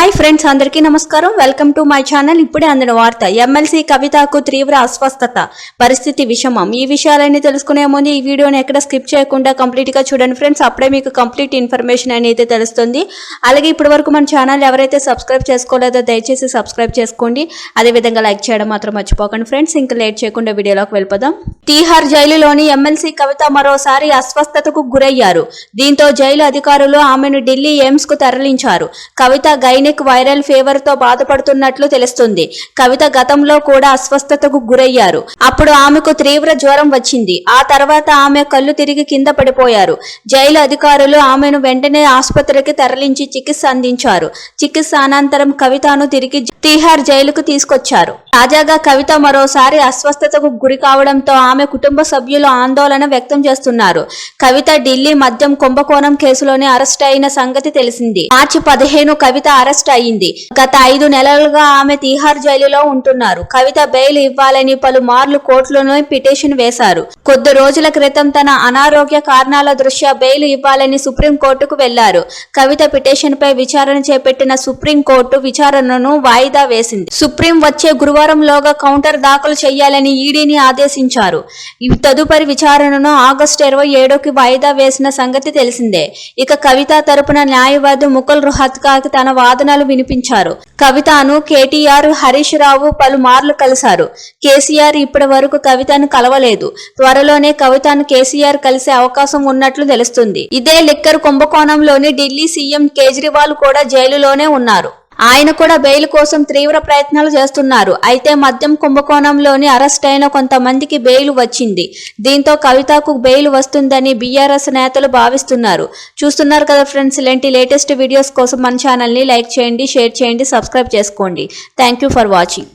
Hi friends అందరికీ నమస్కారం. Welcome to my channel ఇప్పుడే అందిన వార్త ఎమ్మెల్సీ కవితకు తీవ్ర అస్వస్థత పరిస్థితి విషమం. ఈ విషయాలన్నీ తెలుసుకునే ముందు ఈ వీడియోని ఎక్కడ స్కిప్ చేయకుండా కంప్లీట్గా చూడండి ఫ్రెండ్స్ అప్పుడే మీకు కంప్లీట్ ఇన్ఫర్మేషన్ అనేది తెలుస్తుంది. అలాగే ఇప్పటి మన ఛానల్ ఎవరైతే సబ్స్క్రైబ్ చేసుకోలేదో దయచేసి సబ్స్క్రైబ్ చేసుకోండి. అదే విధంగా లైక్ చేయడం మాత్రం మర్చిపోకండి ఫ్రెండ్స్ ఇంకా లేట్ చేయకుండా వీడియోలోకి వెళ్ళిపోదాం. తీహార్ జైలులోని ఎమ్మెల్సీ కవిత మరోసారి అస్వస్థతకు గురయ్యారు. దీంతో జైలు అధికారులు ఆమెను ఢిల్లీ ఎయిమ్స్కు తరలించారు. కవిత గైనిక్ వైరల్ ఫీవర్తో బాధపడుతున్నట్లు తెలుస్తుంది. కవిత గతంలో కూడా అస్వస్థతకు గురయ్యారు. అప్పుడు ఆమెకు తీవ్ర జ్వరం వచ్చింది. ఆ తర్వాత ఆమె కళ్ళు తిరిగి కింద పడిపోయారు. జైలు అధికారులు ఆమెను వెంటనే ఆసుపత్రికి తరలించి చికిత్స అందించారు. చికిత్స అనంతరం కవితను తిరిగి తీహార్ జైలుకు తీసుకొచ్చారు. తాజాగా కవిత మరోసారి అస్వస్థతకు గురి కావడంతో ఆమె కుటుంబ సభ్యులు ఆందోళన వ్యక్తం చేస్తున్నారు. కవిత ఢిల్లీ మద్యం కుంభకోణం కేసులోనే అరెస్ట్ అయిన సంగతి తెలిసింది. మార్చి పదిహేను కవిత అరెస్ట్ అయింది గత ఐదు నెలలుగా ఆమె తీహార్ జైలులో ఉంటున్నారు. కవిత బెయిల్ ఇవ్వాలని పలుమార్లు కోర్టులోనే పిటిషన్ వేశారు. కొద్ది రోజుల క్రితం తన అనారోగ్య కారణాల దృష్ట్యా బెయిల్ ఇవ్వాలని సుప్రీం కోర్టుకు వెళ్ళారు. కవిత పిటిషన్ పై విచారణ చేపట్టిన సుప్రీం కోర్టు విచారణను వాయిదా వేసింది. సుప్రీం వచ్చే గురువారంలోగా కౌంటర్ దాఖలు చేయాలని ఈడీని ఆదేశించారు. తదుపరి విచారణను ఆగస్టు ఇరవై ఏడుకి వాయిదా వేసిన సంగతి తెలిసిందే. ఇక కవిత తరపున న్యాయవాది ముకుల్ రుహత్కాకి తన వాదనలు వినిపించారు. కవితను కేటీఆర్ హరీష్ రావు పలుమార్లు కలిశారు. కేసీఆర్ ఇప్పటి వరకు కవితను కలవలేదు. త్వరలోనే కవితను కేసీఆర్ కలిసే అవకాశం ఉన్నట్లు తెలుస్తుంది. ఇదే లిక్కర్ కుంభకోణంలోని ఢిల్లీ సీఎం కేజ్రీవాల్ కూడా జైలులోనే ఉన్నారు. ఆయన కూడా బెయిల్ కోసం తీవ్ర ప్రయత్నాలు చేస్తున్నారు. అయితే మద్యం కుంభకోణంలోని అరెస్ట్ అయిన కొంతమందికి బెయిల్ వచ్చింది. దీంతో కవితకు బెయిల్ వస్తుందని బీఆర్ఎస్ నేతలు భావిస్తున్నారు. చూస్తున్నారు కదా ఫ్రెండ్స్ ఇలాంటి లేటెస్ట్ వీడియోస్ కోసం మన ఛానల్ని లైక్ చేయండి షేర్ చేయండి సబ్స్క్రైబ్ చేసుకోండి. Thank you for watching.